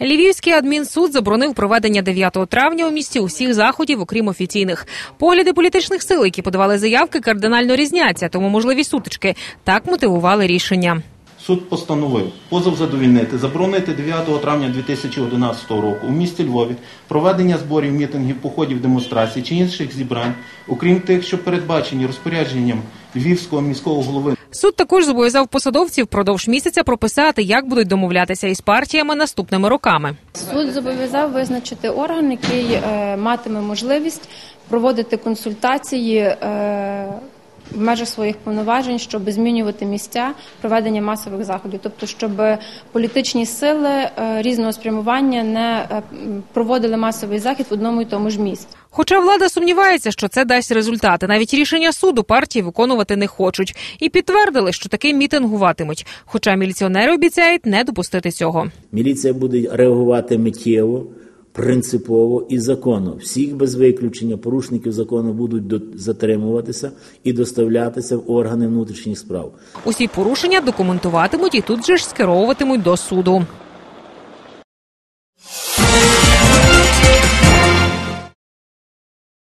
Львівський адмінсуд заборонив проведення 9 травня у місті усіх заходів, окрім офіційних. Погляди політичних сил, які подавали заявки, кардинально різняться, тому можливі сутички. Так мотивували рішення. Суд постановив позов задовільнити, заборонити 9 травня 2011 року у місті Львові проведення зборів, мітингів, походів, демонстрацій чи інших зібрань, окрім тих, що передбачені розпорядженням Львівського міського голови Суд також зобов'язав посадовців впродовж місяця прописати, як будуть домовлятися із партіями наступними роками. Суд зобов'язав визначити орган, який е, матиме можливість проводити консультації е, в межах своїх повноважень, щоб змінювати місця проведення масових заходів, тобто щоб політичні сили е, різного спрямування не е, проводили масовий захід в одному і тому ж місці. Хоча влада сумнівається, що це дасть результати. Навіть рішення суду партії виконувати не хочуть і підтвердили, що таки мітингуватимуть. Хоча міліціонери обіцяють не допустити цього. Міліція буде реагувати миттєво, принципово і законно. Всіх без виключення порушників закону будуть затримуватися і доставлятися в органи внутрішніх справ. Усі порушення документуватимуть і тут же ж скеровуватимуть до суду.